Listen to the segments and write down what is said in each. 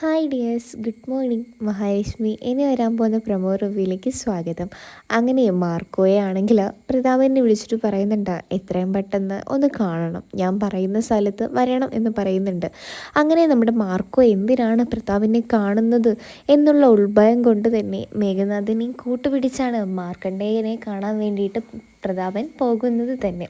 Hi dears good morning. Mahalakshmi ഇനി വരാൻ പോകുന്ന പ്രമോ റിവ്യൂയിലേക്ക് സ്വാഗതം. അങ്ങനെ മാർക്കോയെ ആണെങ്കിൽ പ്രതാപനെ വിളിച്ചിട്ട് പറയുന്നുണ്ട് എത്രയും പെട്ടെന്ന് ഒന്ന് കാണണം. ഞാൻ പറയുന്ന സ്ഥലത്ത് വരണം എന്ന് പറയുന്നുണ്ട്. അങ്ങനെ നമ്മുടെ മാർക്കോ എന്തിനാണ് പ്രതാപിനെ കാണുന്നത് എന്നുള്ള ഉൾഭയം കൊണ്ട് തന്നെ മേഘനാഥിനെയും കൂട്ടുപിടിച്ചാണ് മാർക്കണ്ഡേയനെ കാണാൻ വേണ്ടിയിട്ട് പ്രതാപൻ പോകുന്നത് തന്നെ.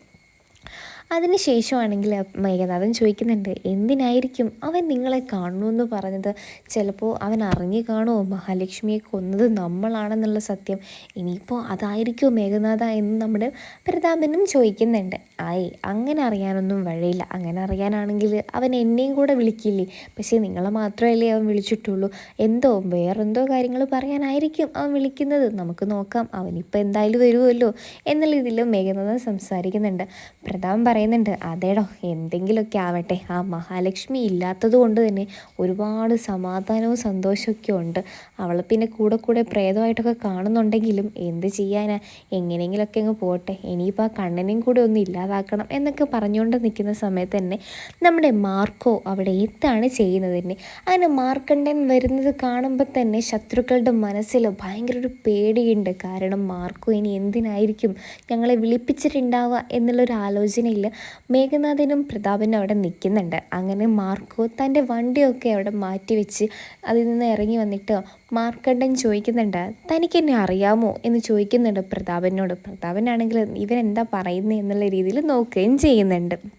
അതിനുശേഷമാണെങ്കിൽ മേഘനാഥൻ ചോദിക്കുന്നുണ്ട് എന്തിനായിരിക്കും അവൻ നിങ്ങളെ കാണണമെന്ന് പറഞ്ഞത്? ചിലപ്പോൾ അവൻ അറിഞ്ഞു കാണുമോ? മഹാലക്ഷ്മിയെ കൊന്നത് നമ്മളാണെന്നുള്ള സത്യം. ഇനിയിപ്പോൾ അതായിരിക്കുമോ മേഘനാഥ എന്ന് നമ്മുടെ പ്രതാപനും ചോദിക്കുന്നുണ്ട്. ആയി അങ്ങനെ അറിയാനൊന്നും വഴിയില്ല. അങ്ങനെ അറിയാനാണെങ്കിൽ അവൻ എന്നെയും കൂടെ വിളിക്കില്ലേ? പക്ഷേ നിങ്ങളെ മാത്രമല്ലേ അവൻ വിളിച്ചിട്ടുള്ളൂ. എന്തോ വേറെന്തോ കാര്യങ്ങൾ പറയാനായിരിക്കും അവൻ വിളിക്കുന്നത്. നമുക്ക് നോക്കാം അവനിപ്പോൾ എന്തായാലും വരുമല്ലോ എന്നുള്ള ഇതിൽ മേഘനാഥൻ സംസാരിക്കുന്നുണ്ട്. പ്രതാപൻ പറയുന്നുണ്ട് അതേടോ എന്തെങ്കിലുമൊക്കെ ആവട്ടെ. ആ മഹാലക്ഷ്മി ഇല്ലാത്തത് കൊണ്ട് തന്നെ ഒരുപാട് സമാധാനവും സന്തോഷമൊക്കെ ഉണ്ട്. അവൾ പിന്നെ കൂടെ കൂടെ പ്രേതമായിട്ടൊക്കെ കാണുന്നുണ്ടെങ്കിലും എന്ത് ചെയ്യാനാ? എങ്ങനെയെങ്കിലുമൊക്കെ അങ്ങ് പോട്ടെ. ഇനിയിപ്പോൾ ആ കണ്ണനെയും കൂടെ ഒന്ന് ഇല്ലാതാക്കണം എന്നൊക്കെ പറഞ്ഞുകൊണ്ട് നിൽക്കുന്ന സമയത്ത് തന്നെ നമ്മുടെ മാർക്കോ അവിടെ എത്താണ് ചെയ്യുന്നത് തന്നെ? അങ്ങനെ മാർക്കണ്ടൻ വരുന്നത് കാണുമ്പോൾ തന്നെ ശത്രുക്കളുടെ മനസ്സിൽ ഭയങ്കര ഒരു പേടിയുണ്ട്. കാരണം മാർക്കോ ഇനി എന്തിനായിരിക്കും ഞങ്ങളെ വിളിപ്പിച്ചിട്ടുണ്ടാവുക എന്നുള്ളൊരു ആലോചനയിൽ മേഘനാഥനും പ്രതാപനും അവിടെ നിൽക്കുന്നുണ്ട്. അങ്ങനെ മാർക്കോ തന്റെ വണ്ടിയൊക്കെ അവിടെ മാറ്റി വെച്ച് അതിൽ നിന്ന് ഇറങ്ങി വന്നിട്ട് മാർക്കണ്ടൻ ചോദിക്കുന്നുണ്ട് തനിക്ക് എന്നെ അറിയാമോ? എന്ന് ചോദിക്കുന്നുണ്ട് പ്രതാപനോട്. പ്രതാപനാണെങ്കിൽ ഇവൻ എന്താ പറയുന്നത് എന്നുള്ള രീതിയിൽ നോക്കുകയും ചെയ്യുന്നുണ്ട്.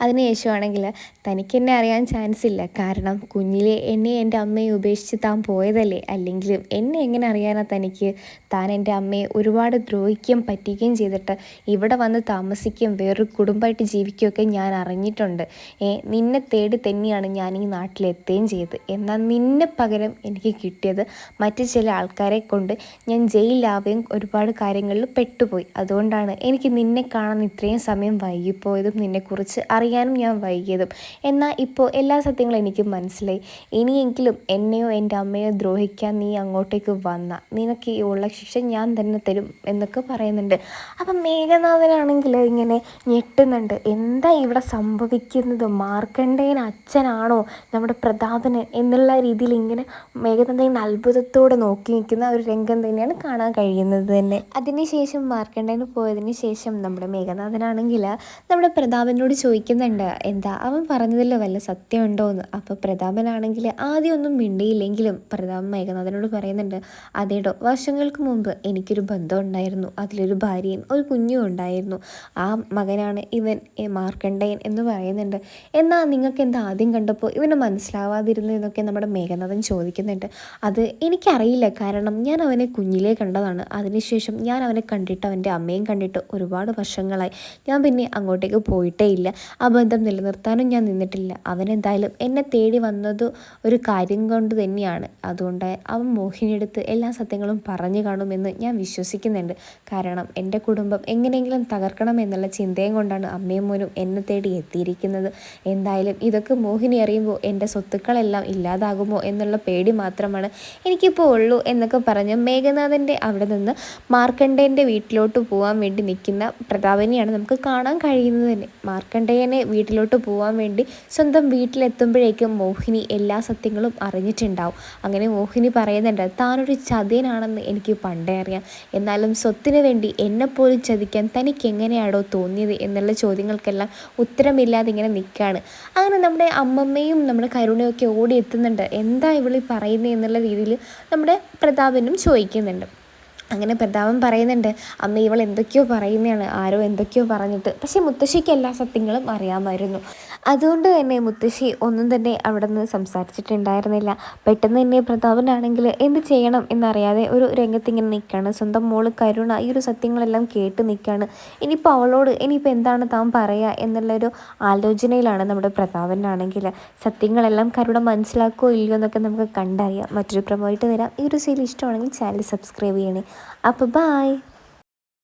അതിനുശേഷമാണെങ്കിൽ തനിക്ക് എന്നെ അറിയാൻ ചാൻസ് ഇല്ല. കാരണം കുഞ്ഞിലെ എന്നെ എന്റെ അമ്മയെ ഉപേക്ഷിച്ച് താൻ പോയതല്ലേ? അല്ലെങ്കിലും എന്നെ എങ്ങനെ അറിയാനാ തനിക്ക്? താൻ എന്റെ അമ്മയെ ഒരുപാട് ദ്രോഹിക്കുകയും പറ്റിക്കുകയും ചെയ്തിട്ട് ഇവിടെ വന്ന് താമസിക്കുകയും വേറൊരു കുടുംബമായിട്ട് ജീവിക്കുകയൊക്കെ ഞാൻ അറിഞ്ഞിട്ടുണ്ട്. ഏ നിന്നെ തേടി തന്നെയാണ് ഞാൻ ഈ നാട്ടിലെത്തുകയും ചെയ്തത്. എന്നാൽ നിന്നെ പകരം എനിക്ക് കിട്ടിയത് മറ്റ് ചില ആൾക്കാരെ കൊണ്ട് ഞാൻ ജയിലിലാവുകയും ഒരുപാട് കാര്യങ്ങളിൽ പെട്ടുപോയി. അതുകൊണ്ടാണ് എനിക്ക് നിന്നെ കാണാൻ ഇത്രയും സമയം വൈകിപ്പോയതും നിന്നെക്കുറിച്ച് അറിയാനും ഞാൻ വൈകിയതും. എന്നാൽ ഇപ്പോൾ എല്ലാ സത്യങ്ങളും എനിക്ക് മനസ്സിലായി. ഇനിയെങ്കിലും എന്നെയോ എന്റെ അമ്മയോ ദ്രോഹിക്കാൻ നീ അങ്ങോട്ടേക്ക് വന്ന നിനക്ക് ഈ ഉള്ള ശിക്ഷ ഞാൻ തന്നെ തരും എന്നൊക്കെ പറയുന്നുണ്ട്. അപ്പം മേഘനാഥനാണെങ്കിൽ ഇങ്ങനെ ഞെട്ടുന്നുണ്ട്. എന്താ ഇവിടെ സംഭവിക്കുന്നത്? മാർക്കണ്ഡേയൻ അച്ഛനാണോ നമ്മുടെ പ്രതാപന് എന്നുള്ള രീതിയിൽ ഇങ്ങനെ മേഘനാഥൻ അത്ഭുതത്തോടെ നോക്കി നിൽക്കുന്ന ഒരു രംഗം തന്നെയാണ് കാണാൻ കഴിയുന്നത് തന്നെ. അതിനുശേഷം മാർക്കണ്ഡേന് പോയതിന് ശേഷം നമ്മുടെ മേഘനാഥനാണെങ്കിൽ നമ്മുടെ പ്രതാപനോട് ചോദിക്കുന്നുണ്ട് എന്താ അവൻ പറഞ്ഞതിൽ വല്ല സത്യമുണ്ടോ എന്ന് അപ്പോൾ പ്രതാപനാണെങ്കിൽ ആദ്യം ഒന്നും മിണ്ടിയില്ലെങ്കിലും പ്രതാപൻ മേഘനാഥനോട് പറയുന്നുണ്ട് അതേടോ വർഷങ്ങൾക്ക് മുമ്പ് എനിക്കൊരു ബന്ധം ഉണ്ടായിരുന്നു അതിലൊരു ഭാര്യയും ഒരു കുഞ്ഞും ഉണ്ടായിരുന്നു. ആ മകനാണ് ഇവൻ മാർക്കണ്ഡയൻ എന്ന് പറയുന്നുണ്ട്. എന്നാൽ നിങ്ങൾക്ക് എന്താ ആദ്യം കണ്ടപ്പോൾ ഇവന് മനസ്സിലാവാതിരുന്നു എന്നൊക്കെ നമ്മുടെ മേഘനാഥൻ ചോദിക്കുന്നുണ്ട്. അത് എനിക്കറിയില്ല. കാരണം ഞാൻ അവനെ കുഞ്ഞിലേ കണ്ടതാണ്. അതിനുശേഷം ഞാൻ അവനെ കണ്ടിട്ട് അവന്റെ അമ്മയും കണ്ടിട്ട് ഒരുപാട് വർഷങ്ങളായി. ഞാൻ പിന്നെ അങ്ങോട്ടേക്ക് പോയിട്ടേ ഇല്ല ആ ബന്ധം നിലനിർത്താനും ഞാൻ നിന്നിട്ടില്ല. അവൻ എന്തായാലും എന്നെ തേടി വന്നത് ഒരു കാര്യം കൊണ്ട് തന്നെയാണ്. അതുകൊണ്ട് അവൻ മോഹിനിയെടുത്ത് എല്ലാ സത്യങ്ങളും പറഞ്ഞു കാണുമെന്ന് ഞാൻ വിശ്വസിക്കുന്നുണ്ട്. കാരണം എന്റെ കുടുംബം എങ്ങനെയെങ്കിലും തകർക്കണം എന്നുള്ള ചിന്തയും കൊണ്ടാണ് അമ്മയും മോനും എന്നെ തേടി എത്തിയിരിക്കുന്നത്. എന്തായാലും ഇതൊക്കെ മോഹിനി അറിയുമ്പോൾ എന്റെ സ്വത്തുക്കളെല്ലാം ഇല്ലാതാകുമോ എന്നുള്ള പേടി മാത്രമാണ് എനിക്കിപ്പോൾ ഉള്ളൂ എന്നൊക്കെ പറഞ്ഞ് മേഘനാഥന്റെ അവിടെ നിന്ന് മാർക്കണ്ഡേന്റെ വീട്ടിലോട്ട് പോകാൻ വേണ്ടി നിൽക്കുന്ന പ്രതാപനെയാണ് നമുക്ക് കാണാൻ കഴിയുന്നത് തന്നെ. മാർക്കണ്ഡേയനെ വീട്ടിലോട്ട് പോകാൻ വേണ്ടി സ്വന്തം വീട്ടിലെത്തുമ്പോഴേക്കും മോഹിനി എല്ലാ സത്യങ്ങളും അറിഞ്ഞിട്ടുണ്ടാവും. അങ്ങനെ മോഹിനി പറയുന്നുണ്ട് താനൊരു ചതിയനാണെന്ന് എനിക്ക് പണ്ടേ അറിയാം. എന്നാലും സ്വത്തിന് വേണ്ടി എന്നെപ്പോലും ചതിക്കാൻ തനിക്ക് എങ്ങനെയാണോ തോന്നിയത് എന്നുള്ള ചോദ്യങ്ങൾക്കെല്ലാം ഉത്തരമില്ലാതെ ഇങ്ങനെ നിൽക്കുകയാണ്. അങ്ങനെ നമ്മുടെ അമ്മമ്മയും നമ്മുടെ കരുണയും ഒക്കെ ഓടി എത്തുന്നുണ്ട്. എന്താ ഇവളി പറയുന്നത് എന്നുള്ള രീതിയിൽ നമ്മുടെ പ്രതാപനും ചോദിക്കുന്നുണ്ട്. അങ്ങനെ പ്രതാപൻ പറയുന്നുണ്ട് അമ്മ ഇവൾ എന്തൊക്കെയോ പറയുന്നതാണ് ആരോ എന്തൊക്കെയോ പറഞ്ഞിട്ട്. പക്ഷേ മുത്തശ്ശിക്ക് എല്ലാ സത്യങ്ങളും അറിയാമായിരുന്നു. അതുകൊണ്ട് തന്നെ മുത്തശ്ശി ഒന്നും തന്നെ അവിടെ നിന്ന് സംസാരിച്ചിട്ടുണ്ടായിരുന്നില്ല. പെട്ടെന്ന് തന്നെ പ്രതാപനാണെങ്കിൽ എന്ത് ചെയ്യണം എന്നറിയാതെ ഒരു രംഗത്തിങ്ങനെ നിൽക്കുകയാണ്. സ്വന്തം മോൾ കരുണ ഈ ഒരു സത്യങ്ങളെല്ലാം കേട്ട് നിൽക്കുകയാണ്. ഇനിയിപ്പോൾ അവളോട് ഇനിയിപ്പോൾ എന്താണ് താൻ പറയുക എന്നുള്ളൊരു ആലോചനയിലാണ് നമ്മുടെ പ്രതാപനാണെങ്കിൽ. സത്യങ്ങളെല്ലാം കരുണ മനസ്സിലാക്കുകയോ ഇല്ലയോ എന്നൊക്കെ നമുക്ക് കണ്ടറിയാം. മറ്റൊരു പ്രമോയിട്ട് തരാം ഈ ഒരു സീരിയൽ ഇഷ്ടമാണെങ്കിൽ ചാനൽ സബ്സ്ക്രൈബ് ചെയ്യണേ. അപ്പോൾ ബായ്.